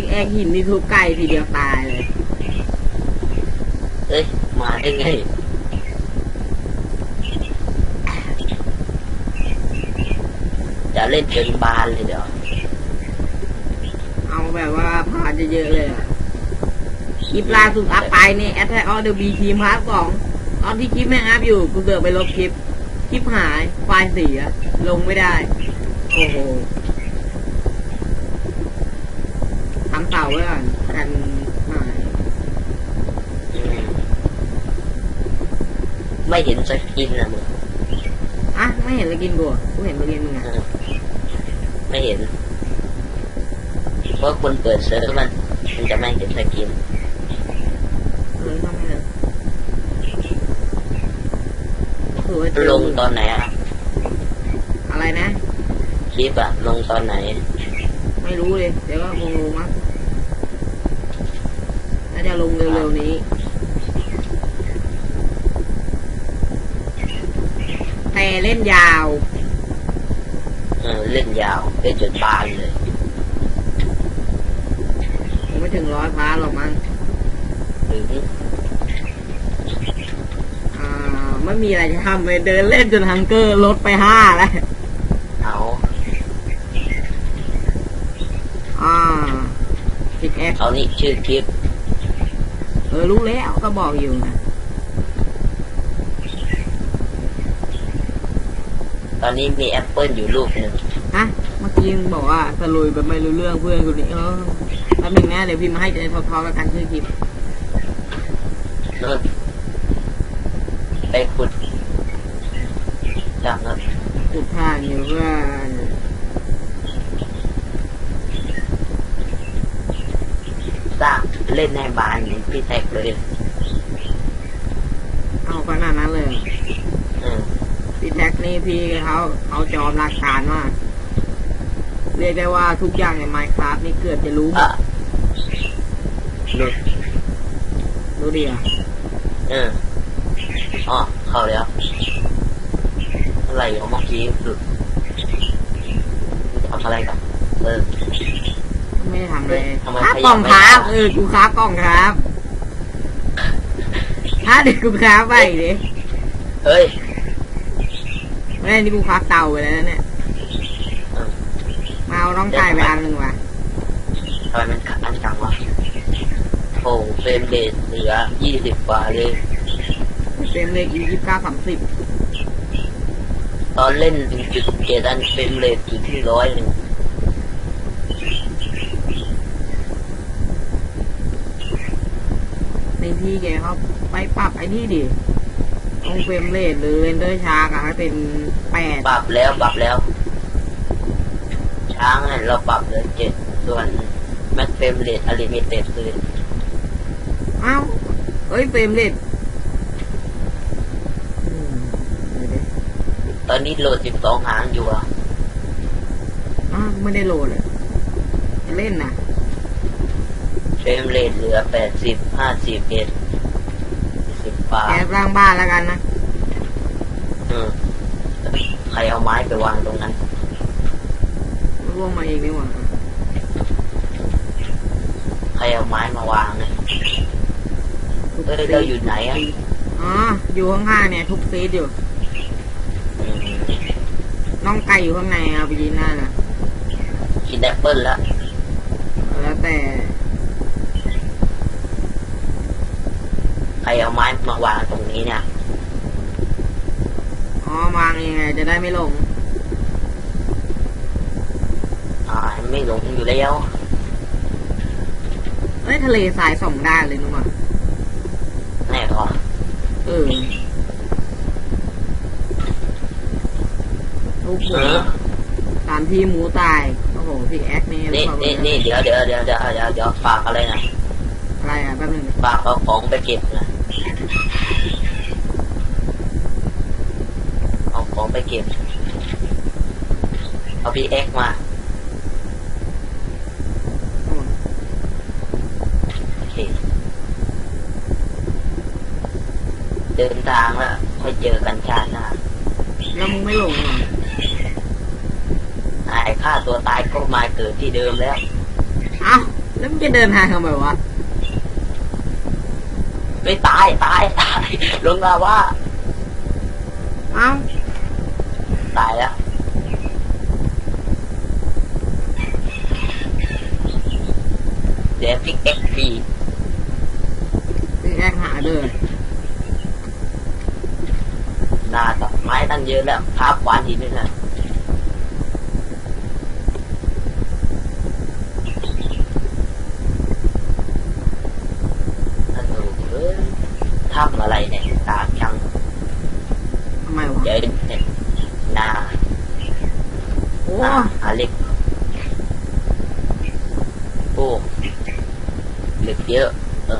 กแอกหินนี่ทุบไก่ทีเดียวตายเลย เอ้ยมาได้ไงจะเล่นจนบานเลยเดี๋ยว เอาแบบว่าพาเยอะๆเลยอะคลิปล่าสุดอัพไปนี่แอทแทออเดอร์บีทีมพาร์ทสองตอนที่คลิปแม่งอัพอยู่กูเกิดไปลบคลิป คลิปหาย ไฟล์เสีย ลงไม่ได้ โอ้โห ทำเต่าไว้ก่อนกันหายอืมไม่เห็นสกินนะมึงอะไม่เห็นเลยกินกูอะกูเห็นมาเรียนมึงอะเออไม่เห็นเพราะคนเปิดเซิร์ฟมันมันจะไม่เห็นสกินเลยทำไมเลยถือว่าเจอลงตอนไหนอะอะไรนะ คลิปอะลงตอนไหน ไม่รู้เลย เดี๋ยวก็คงลงมั้งน่า จะลงเร็วๆนี้ แต่เล่นยาว เออเล่นยาวเล่นจนบานเลยผมไม่ถึงร้อยพาร์ทหรอกมั้งถึงอ่าไม่มีอะไรจะทำเลยเดินเล่นจนฮังเกอร์ลดไปห้าแล้วเอาอ่าพิกแอคเอานี่ชื่อคลิปเออรู้แล้วก็บอกอยู่นะตอนนี้มีแอปเปิลอยู่ลูกหนึ่งฮะเมื่อกี้มึงบอกว่าสลุยแบบไม่รู้เรื่องเพื่อนคนนี้เออแป๊บนึงนะเดี๋ยวพิมพ์มาให้จะได้พอๆกับกันชื่อคลิปนู่นไปขุดจากนั้นขุดทางอยู่เพื่อน สร้างเล่นในบ้านพี่แท็กเลยเอาขนาดนั้นเลยเออพี่แท็กนี่พี่เขาเขาจอมหลักฐานมากเรียกได้ว่าทุกอย่างใน Minecraft นี่เกือบจะรู้หมอะดนู่นรู้ดีอะเอออ๋อเข้าแล้วอะไรของเมื่อกี้หลุดทำอะไรกันเออ ไม่ได้ทำเลยทำไมครับขยับกล่องไม่ครับได้เออกูครับกล่องครับฮะเดี๋ยวกูครับไปดิเฮ้ยไม่ได้นี่กูครับเตาไปแล้วนะเนี่ยเออมาเอาน้องไก่ไปอันหนึ่งว่ะทำไมมันขัดอันจังวะโอ้เฟรมเรทเหลือยี่สิบกว่าเลยเต็มเลยอียี่สิบเก้าสามสิบตอนเล่นถึงจุดเกตันเฟรมเรทอยู่ที่ร้อยหนึ่ง ใน ที่แกเขาไปปรับไอ้นี่ดิตรงเฟรมเรทหรือเรนเดอร์ชาร์กอะให้เป็นแปดปรับแล้วปรับแล้ว ช้างเนี่ยเราปรับเหลือเจ็ดส่วนแม็กเฟรมเรทอลิมิเต็ดคือเอ้าเอ้ยเฟรมเรทตอนนี้โหลดสิบสองหางอยู่อะอ้าวไม่ได้โหลดเลยเล่นนะ เฟรมเรทเหลือแปดสิบห้าสิบเอ็ดสิบปาแกสร้างบ้านแล้วกันนะอืมใครเอาไม้ไปวางตรงนั้นร่วงมาเองนี่หว่าใครเอาไม้มาวางเนี่ยเอ้ยเราอยู่ไหนอะอ๋ออยู่ข้างๆเนี่ยทุกซีดอยู่อืมน้องไก่อยู่ข้างในเอาไปยินหน้านะกินแอปเปิลแล้วแล้วแต่ ใคร เอาไม้มาวางตรงนี้เนี่ย อ๋อวางยังไง จะได้ไม่หลง อ่า ไม่หลงอยู่แล้วเอ้ยทะเลทรายสองด้านเลยนึกว่าแน่พอเออทุกคเอนอตามที่หมูตาย โอ้โห พี่แอคนี่นี่บอกเลนี่ยนี่เดี๋ยวเดี๋ยวเดี๋ยวเดี๋ยวเดี๋ยวเดี๋ยวฝากอะไรนะอะไรอะแป๊บนึงฝากเอาของไปเก็บนะ เอาของไปเก็บเอาพีเอ็กมาโอเค เดินทางแล้วค่อยเจอกันชาติหน้าแล้วมึงไม่หลงเหรอไอ้ฆ่าตัวตายก็มาเกิดที่เดิมแล้วเอ้าแล้วมึงจะเดินทางทำไมวะไม่ตายตายตายลงมาว่าเอ้า ตายแล้วเดี๋ยวพิกเอ็กพีพี่แอกหาเดินหน้าตัดไม้ตั้งเยอะแล้วพับหวานหินด้วยนะฮัลโหลเอ้ยทำอะไรเนี่ยตามช่าง ทำไมวะ เดี๋ยวเนี่ยหน้า โอ้หน้าหาเหล็กโอ้เหล็กเยอะ เออ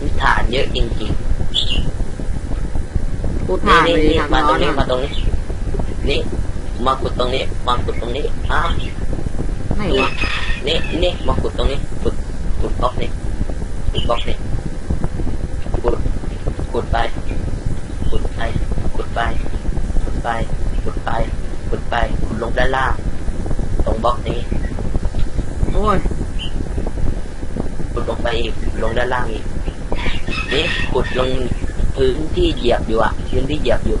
นี่ฐานเยอะจริงๆกูถ่ายไปนี่ทางมาตร้รองนนี้มาอะตรงนี้ นี่มาขุดตรงนี้มาขุดตรงนี้อ้าวไหนวะนี่นี่มาขุดตรงนี้ขุดขุดบล็อกนี่ขุดบล็อกนี่ขุดขุดไปขุดไปขุดไปขุดไปขุดไปขุดไปขุ ดลงด้านล่าง ตรงบล็อกนี้โอ้ยขุดลงไปอีกลงด้านล่างอีกนี่ขุดลงพื้นที่เหยียบอยู่อะพื้นที่เหยียบอยู่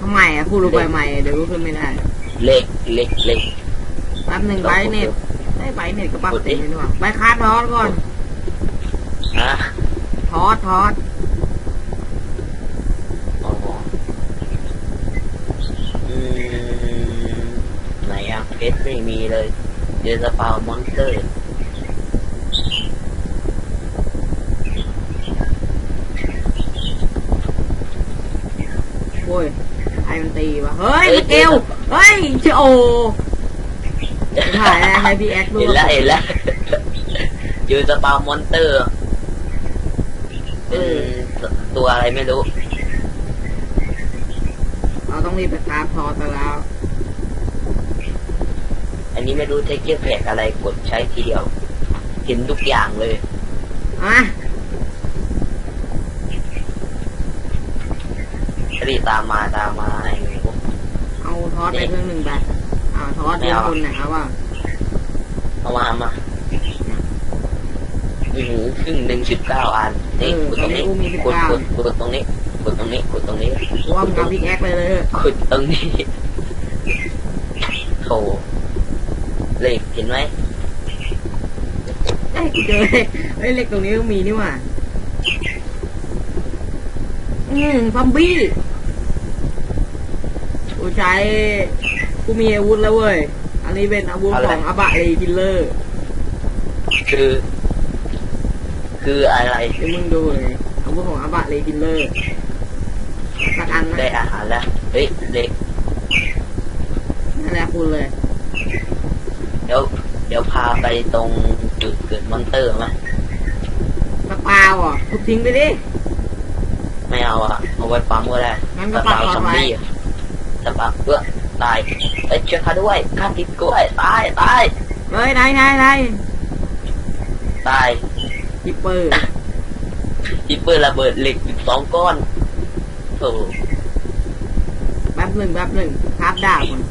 ทำไมอะกูรู้ไปใหม่เดี๋ยวกูขึ้นไม่ได้เหล็กเหล็กเหล็กแป๊บหนึ่งใบเน็ตได้ใบเน็ตก็ปั๊บเต็มเลยนี่หว่าใบคาดทอดก่อนอะทอดทอด เพชรไม่มีเลยเดสปาวมอนสเตอร์โอ้ยใครมันตีวะเฮ้ยสเกลเฮ้ยเชโอถ่ายแล้วให้พี่แอคดูเห็นแล้วเห็นแล้วเจอสปาวมอนสเตอร์เป็นตัวอะไรไม่รู้ เราต้องรีบไปคราฟทอดไปแล้ว อันนี้ไม่รู้เทคเจอร์แพกอะไรกดใช้ทีเดียว เห็นทุกอย่างเลยอะรีบตามมาตามมาไอ้หนูเอาทอดไปเครื่องหนึ่งไปอ่าทอดเป็นคนไหนครับว่าเอามามาอือครึ่งหนึ่งสิบเก้าอันนี่ขุดตรงนี้ขุดขุดขุดตรงนี้ขุดตรงนี้ขุดตรงนี้กูว่ามึงเอาพี่แอคไปเลยเถอะขุดตรงนี้โถ เหล็กเห็นไหมเอ้ยกูเจอเลยเฮ้ยเหล็กตรงนี้ก็มีนี่หว่าอืมซอมบี้กูใช้กูมีอาวุธแล้วเว้ย อันนี้เป็นอาวุธของอบะเลคิลเลอร์คือ คืออะไรเดี๋ยวมึงดูเลยอาวุธของอบะเลคิลเลอร์สักอันได้นะอาหารแล้วเฮ้ยเหล็ก นั่นแหละคุณเลยเดี๋ยวเดี๋ยวพาไปตรงจุดเกิดมอนเตอร์ไหมสปาวอะทุบทิ้งไปดิ ไม่เอาอะเอาไว้ปั๊มก็ได้งั้นสก็ปักปาวหลอดซอมไว้บี้อะสปาวเพื่อตายเอ้ยช่วยข้าด้วยข้าติดกล้วยตายตายเฮ้ยไหนไหนไหนตายฮิปเปอร์ฮิปเปอร์ระเบิดเหล็กอีกสองก้อนโอ้แป๊บหนึ่งแป๊บหนึ่งคราบดาบก่อน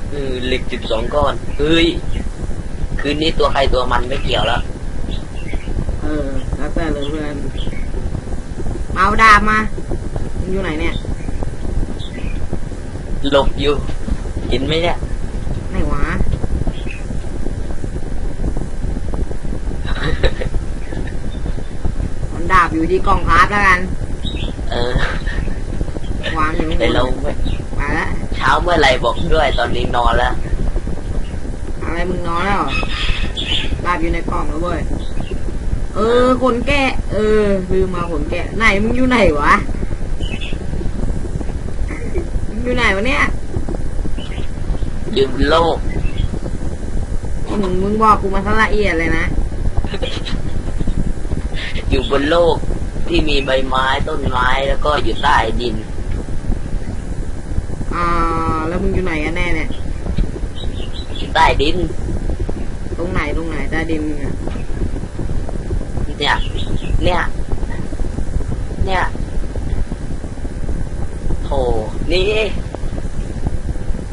เออเหล็กสิบสองก้อนเฮ้ยคืนนี้ตัวใครตัวมันไม่เกี่ยวแล้วเออแล้วแต่เลยเพื่อนเอาดาบมามึงอยู่ไหนเนี่ยหลบอยู่เห็นไหมเนี่ยไหนวะมันดาบอยู่ที่กล่องคราฟแล้วกัน เออวางอยู่ข้างบแต่นเราไม่ ไปแล้วเช้าเมื่อไหรบอกด้วยตอนนี้นอนแล้วอะไรมึงนอนแล้วเหรอดาบอยู่ในกล่องแล้วเว้ยเออขนแกะ เออลืมมาขนแกะ ไหนมึงอยู่ไหนวะมึงอยู่ไหนวะเนี่ยยืมโลกมึงมึงบอกกูมาซะละเอียดเลยนะอยู่บนโลกที่มีใบไม้ต้นไม้แล้วก็อยู่ใต้ดิน อ่า แล้วมึง อยู่ไหนกันแน่เนี่ยอยู่ใต้ดิน ตรงไหนตรงไหนใต้ดินมึงอะเนี่ย เนี่ย เนี่ยโถนี่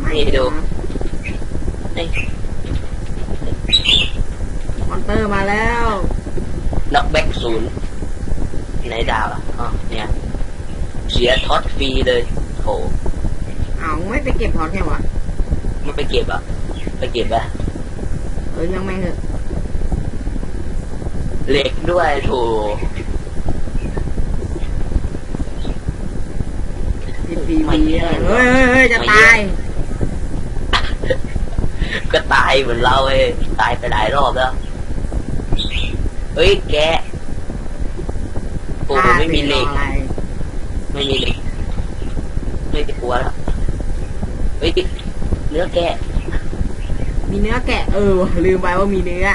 นี่ดูนี่มอนเตอร์มาแล้วน็อกแบ็กศูนย์ไหนดาวอะอ๋อเนี่ย เสียท็อตฟรีเลยโถ เอาไม่ไปเก็บพอร์ตแค่วะไม่ไปเก็บอะ ไปเก็บอะเออยังไม่งเถอะเหล็กด้วยโถทีทีวีเฮ้ยเฮ้ยเฮ้ยจะตาย ก็ตายเหมือนเราเองตายไปหลายรอบแล้วเฮ้ยแกะโอ้โหไม่มีเหล็กอะไรไม่มีเหล็ก ไม่จะกลัวแล้ว เฮ้ยเนื้อแกะมีเนื้อแกะ เออว่ะลืมไปว่ามีเนื้อ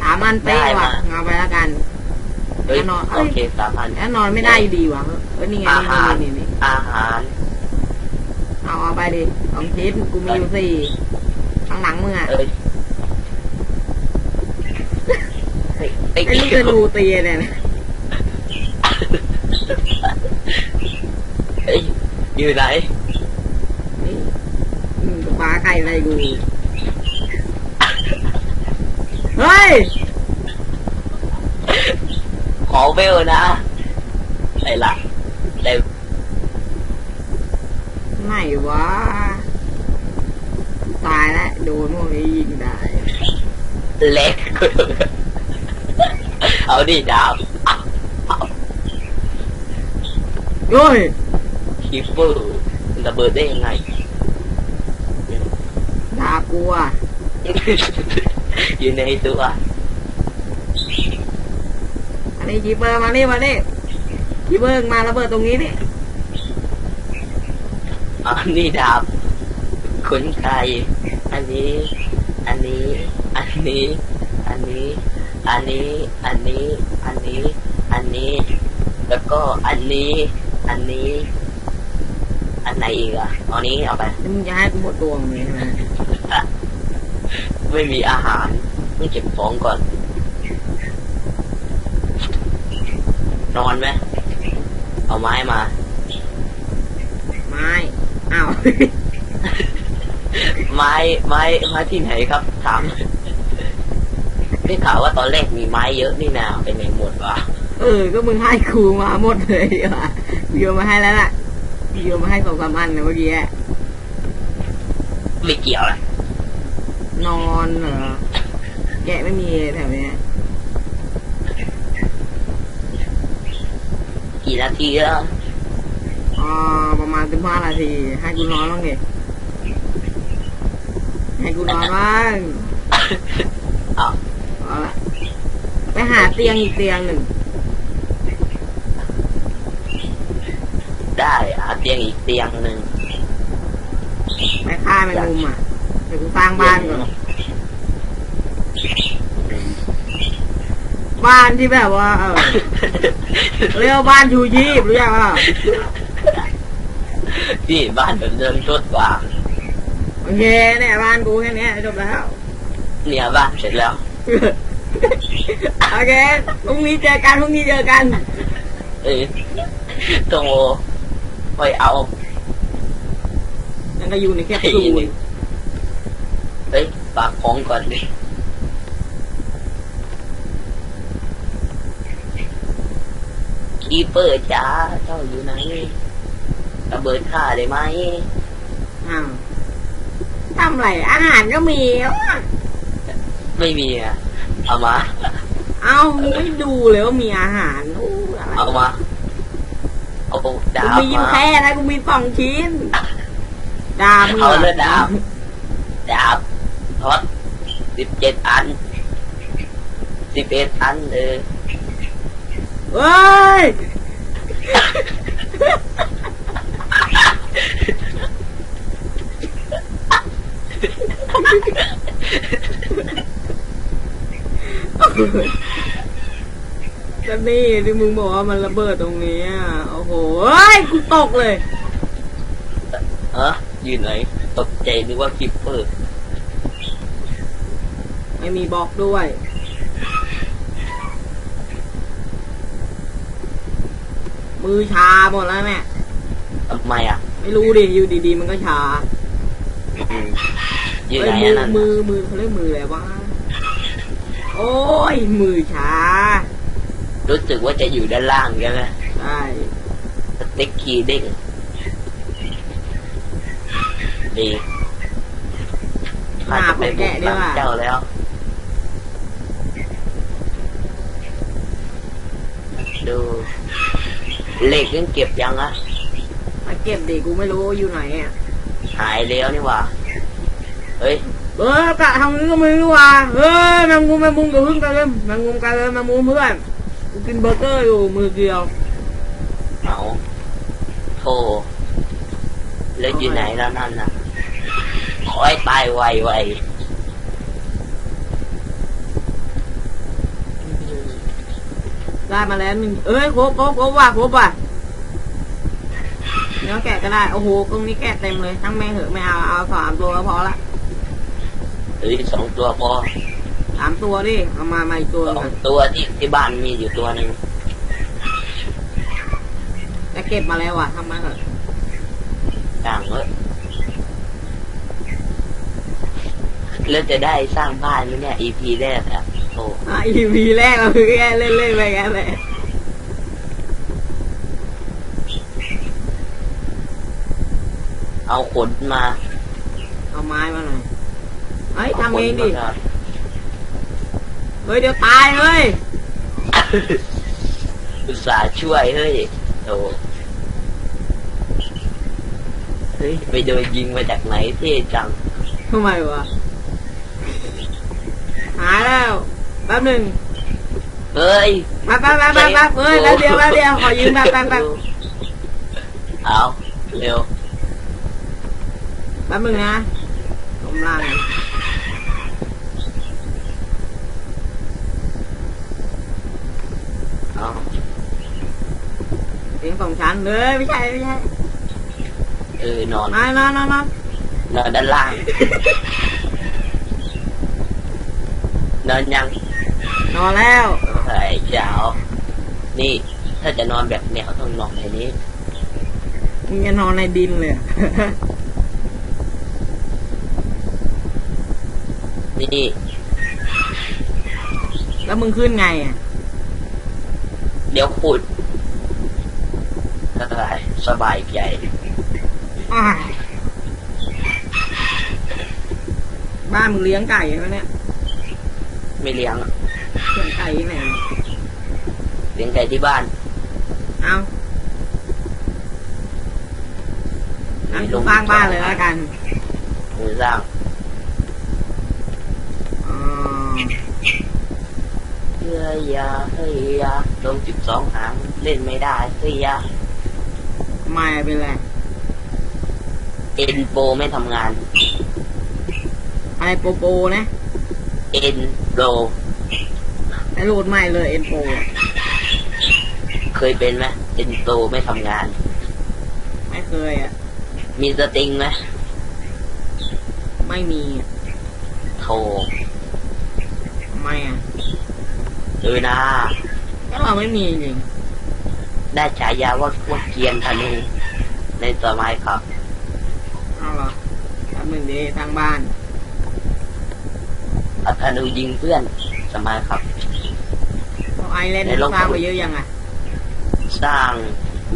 สามอันเป๊ะว่ะเอาไปแล้วกันเฮ้ยแน่นอนเอ้โอยเคสามพันแล้วนอนไม่ได้อยู่ดีว่ะเออนี่ไงอาหารนี่นี่นี่อาหาร เอาเอาไปดิสองชิ้นกูมีอยู่สี่ข้างหลังมึงอะเอ้ยเฮ้ยไอ้ไอ้ลูกจะดูตีเนี่ยนะเอ้ยอยู่ไหนนี่อื มปลาไก่อะไรกูเฮ้ย ขอเวลนะไหนล่ะไหนไหนวะ ตายแล้วโดนพวกนี้ยิงได้ เล็กเอาดิดาบโอ้ยคีเปอร์ระเบิดได้ยังไงด่ากูอะอยู่ในตัวอันนี้จีเบอร์มานี่มานี่จีเบอร์มาระเบิดตรงนี้นี่อันนี้ดาบขนไก่อันนี้ อันนี้ อันนี้ อันนี้ อันนี้ อันนี้ อันนี้ อันนี้ แล้วก็อันนี้ อันนี้ อันไหนอีกอะเอานี้เอาไปแล้วมึงจะให้กูหมดตัวมึงเลยใช่ไหม ไม่มีอาหารต้องเก็บของก่อน นอนไหมเอาไม้มา ไม่อ้าวไม้ไม้ไม้ที่ไหนครับถามได้ข่าวว่าตอนแรกมีไม้เยอะนี่นาไปไหนหมดวะเออ ก็มึงให้ครูมาหมดเลยว่ะกูโยนมาให้แล้วล่ะกูโยนมาให้สองสามอันนะเมื่อกี้อะไม่เกี่ยวเลย นอนเหรอ แกะไม่มีแถวเนี้ยกี่นาทีแล้ว อ่าประมาณสิบห้านาที ให้กูนอนบ้างดิให้กูนอนบ้างอ้าวเอาละไปหาเตียงอีกเตียงหนึ่ง ได้หาเตียงอีกเตียงหนึ่ง ไปฆ่าแมงมุมอะ เดี๋ยวกูสร้างบ้านก่อน บ้านที่แบบว่า เออเรียกว่าบ้านชูชีพรู้ยังอะที่บ้านแบบเดินรถกว่าโอเคเนี่ยบ้านกูแค่เนี้ยจบแล้ว เนี่ยบ้านเสร็จแล้ว โอเคพรุ่งนี้เจอกันพรุ่งนี้เจอกัน เอ้ยโตไปเอา นั่นก็อยู่ในแคปทีซูหล นึ่งเฮ้ยฝากของก่อนดิคีเปอร์จ้าเจ้าอยู่ไหนระเบิดข้าได้ไหมอ้าวทำไรอาหารก็มีอะไม่มีอะเอามา เอามึงไม่ดูเลยว่ามีอาหารอู้อะไรเอามาเอากูดาบมีมาแค่นะกูมีสองชิ้นดาบมึงเอาเลยดาบดาบ ทอดสิบเจ็ดอันสิบเอ็ดอันเออเฮ้ยก็นี่ที่มึงบอกว่ามันระเบิดตรงนี้อะโอ้โหเฮ้ยกูตกเลยเออยืนไหนตกใจนึกว่าคิปเปอร์ ไม่มีบล็อกด้วย มือชาหมดแล้วเนี่ยทำไมอะไม่รู้ดิอยู่ดีๆ มันก็ชาอืมอยู่เอ้ไหนยมือัอนนั้นมือมือเขาเรียกมืออะไรวะโอ้ยมือชารู้สึกว่าจะอยู่ด้านล่างใช่ไหมใช่สติ๊กคีย์เด้งดีหน้าผมแกะดีหลังว่าเจ้าแล้ว ดูเหล็กยังเก็บยังอะมาเก็บดิกูไม่รู้อยู่ไหนอะหายแล้วนี่หว่าเฮ้ยเออกะทำนี้ก็ไม่รู้ว่ะเฮ้ยแมงมุมแมงมุมกับพึ่งกันเลยแมงมุมกันเลยแมงมุมเพื่อนกูกินเบอร์เกอร์อยู่มือเดียวเอาโธ่แล้วอยู่ไหนแล้วนั่นน่ะขอให้ตายไวไว ได้มาแล้วหนึ่งเอ้ยครบครบครบว่ะครบว่ะเนื้อแกะก็ได้ โอ้โหตรงนี้แกะเต็มเลย ทั้งแม่งเหอะไม่เอา เอาสามตัวก็พอละเฮ้ยสองตัวพอสามตัวดิ เอามามาอีกตัวหสนึ่องงตัวที่ที่บ้านมีอยู่ตัวหนึ่งจะเก็บมาแล้วว่ะทำมาเถอะต่างเว้ยแล้วจะได้สร้างบ้านไหมเนี่ย EP แรกอะ โอ้อะ EP แรกเราคือแค่เล่นๆไปกันเลยเอาขนมาเอาไม้มาหน่อยเฮ้ยทำเองดิาขนมาเฮ้ยเดี๋ยวตายเฮ้ย อุตส่าห์ช่วยเฮ้ยโอ้เฮ้ยไปโดนยิงมาจากไหนเท่จัง ทำไมวะหายแล้ว แป๊บหนึ่งเฮ้ยแป๊บแป๊บแป๊บแป๊บแป๊บเฮ้ยแป๊บเดียวแป๊บเดียวขอยืมแป๊บแป๊บแป๊บเอาเร็วแป๊บหนึ่งนะลมล่างเอาเสียงสองชั้นเลยไม่ใช่ไม่ใช่เออนอน มานอนนอนนอนนอนด้านล่าง นอนยัง นอนแล้วเฮ้ยเจ้านี่ถ้าจะนอนแบบแนวต้องนอนในนี้มึงจะนอนในดินเลยนี่แล้วมึงขึ้นไงอะเดี๋ยวขุดอะไรสบายใจอ้ายบ้านมึงเลี้ยงไก่ไหมเนี่ย ไม่เลี้ยงอะเลี้ยงไก่ ที่ไหนเลี้ยงไก่ที่บ้าน เอางั้นกูสร้างบ้านเลยแล้วกันมือสร้างอ๋อเฮ้ยยาเฮ้ยยาลงจุดสองหางเล่นไม่ได้เฮ้ยยาไม่เป็นไรเอ็นโปรไม่ทำงานอะไรโปโปนะ เอ็นโปร ไอ้โหลดใหม่เลยเอ็นโปเคยเป็นไหมเอ็นโปรไม่ทำงาน ไม่เคยอะ มีสติงไหมไม่มีอะโทรทำไมอะเออนะก็เราไม่มีจริงได้ฉายาว่าพวกเกรียนธนูในสมัยครับเอาเหรอแป๊บหนึ่งดีทางบ้านเอาธนูยิงเพื่อนสมัยครับ เอาไอเล่นในโลก สร้างไปเยอะยังอะสร้าง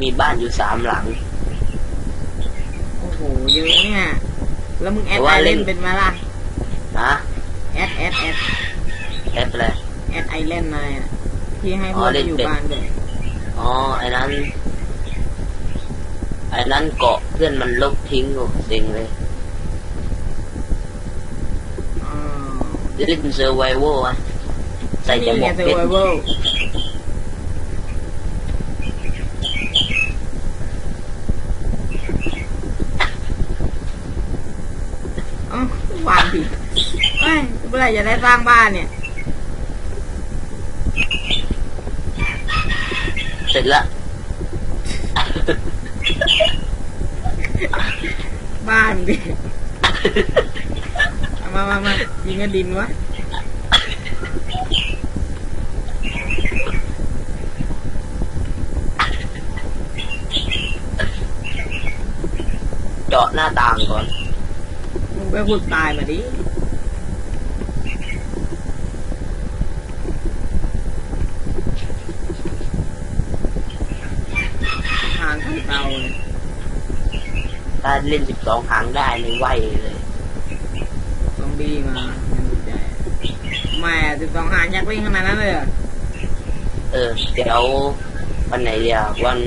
มีบ้านอยู่สามหลัง โอ้โหเยอะเนี่ยแล้วมึงแอดแต่ไอว่าเล่เล่นน เป็นไหมล่ะนะแอดแอดแอดแอปเลยแอดไอเล่นอะไรอะที่ให้อ๋พอวกเล่นอยู่เป็น บ้านด้วยอ๋อไอ้นั้นไอ้นั้นเกาะเพื่อนมันลบทิ้งโอ้เซ็งเลยอ๋อเล่นเซอร์ไวโวะใส่จนี่มูไงกเซอเพร์ชไวรเวล อ้วางผิดไม่เมื่อไหร่จะได้สร้างบ้านเนี่ย เสร็จละ บ้านดิเอามามามายิงกันดินวะเจาะหน้าต่างก่อน ไปขุดตายมาดิทางของเราเนี่ยถ้าเล่นสิบสองครั้งได้ในไหวเลยซอมบี้มาไม่สนใจแหม่สิบสองหางยักษ์วิ่งขนาดนั้นเลยเหรอเออเดี๋ยววันไหนเดียววัน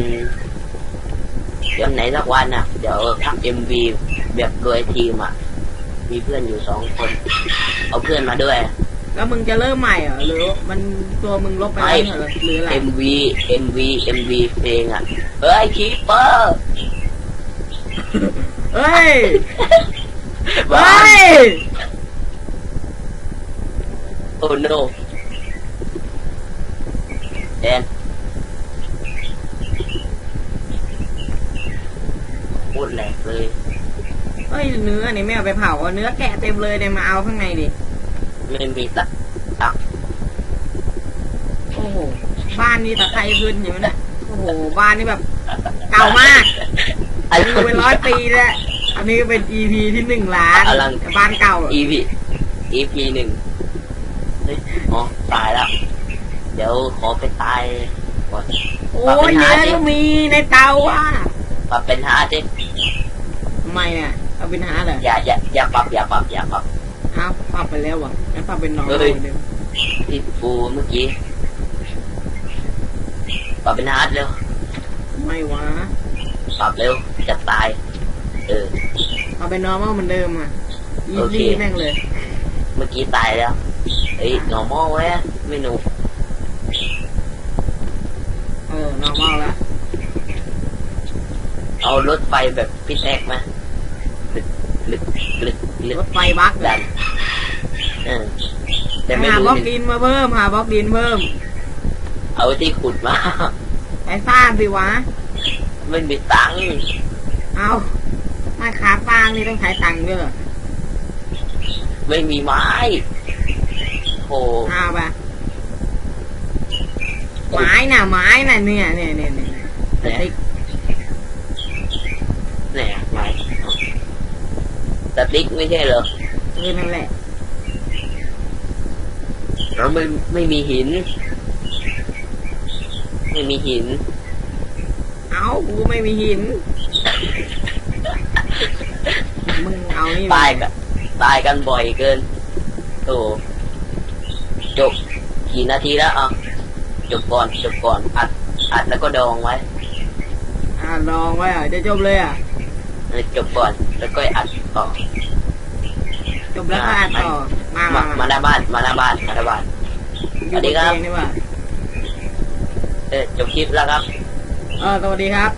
วันไหนสักวันอะ เดี๋ยวทำเอ็มวีแบบโดยทีมอะ มีเพื่อนอยู่สองคน เอาเพื่อนมาด้วย แล้วมึงจะเริ่มใหม่เหรอหรือมันตัวมึงลบไปแล้วเหรอหรืออะไร MV MV MV เพลงอะเฮ้ยคีเปอร์เฮ้ยบ้าเฮ้ยโอ้โนแดนพูดแหลกเลย เฮ้ยเนื้อนี่ไม่เอาไปเผาเอาเนื้อแกะเต็มเลยเนี่ยมาเอาข้างในดิไม่มีตักตักโอ้โหบ้านนี่ตะไคร้ขึ้นอยู่นะโอ้โหบ้านนี่แบบเก่ามากอันอยู่เป็นร้อยปีแล้วอันนี้ก็เป็น EP ที่หนึ่งล้านอลังแต่บ้านเก่า EP EP หนึ่งเฮ้ยอ๋อตายแล้ว เดี๋ยวขอไปตายก่อนโอ้ยเนื้อก็มีในเตาอะปรับเป็นฮาร์ดดิทำไมเนี่ย เอาเป็นหาเหรออย่าอย่าอย่าปรับอย่าปรับอย่าปรับเอาปรับไปแล้วอะงั้นปรับเป็นน้องเฮ้เลยยที่ฟูเมื่อกี้ปรับเป็นฮาร์ดเร็วไม่วะปรับเร็วจะตาย เออเอาเป็น normal เหมือนเดิมอะอีโอเคซี่แม่งเลย เมื่อกี้ตายแล้วเฮ้ย normal เว้ยไม่หนุกเออ normal ละเอารถไฟแบบพี่แท็กมา ลึกลึกลึกลึกรถไฟบักเลดัยนเออแต่ไม่หารู้บล็อกนี่ดินมาเพิ่มหาบล็อกดินเพิ่มเอาที่ขุดมาไอ้สร้างสิวะ ไม่มีตังค์เอามาขาสร้างนี่ต้องใช้ตังค์ด้วยเหรอไม่มีไม้โหเอาไปไม้น่ะไม้น่ะเนี่ยเนี่ยเนี่ยเนี่ยสติ๊กเนี่ยไม้ส ติ๊กไม่ใช่เหรอเออนั่นแหละเราไม่ไม่มีหิน ไม่มีหิน เอากูไม่มีหิน มึงเอานี่ตายกันตายกันบ่อยเกินโอ้จบกี่นาทีแล้วอะจบก่อนจบก่อนอัดอัดแล้วก็ดองไว้อ่าลองไว้เหรอะจะจบเลยอะเออจบก่อนแล้วก็อัดต่อ จบแล้วก็อ่านต่อ มามามามาหน้าบ้าน มาหน้าบ้าน มาหน้าบ้านสวัสดีครับอยู่นเตียงนี่ว่าเออจบคลิปแล้วครับ เออสวัสดีครับ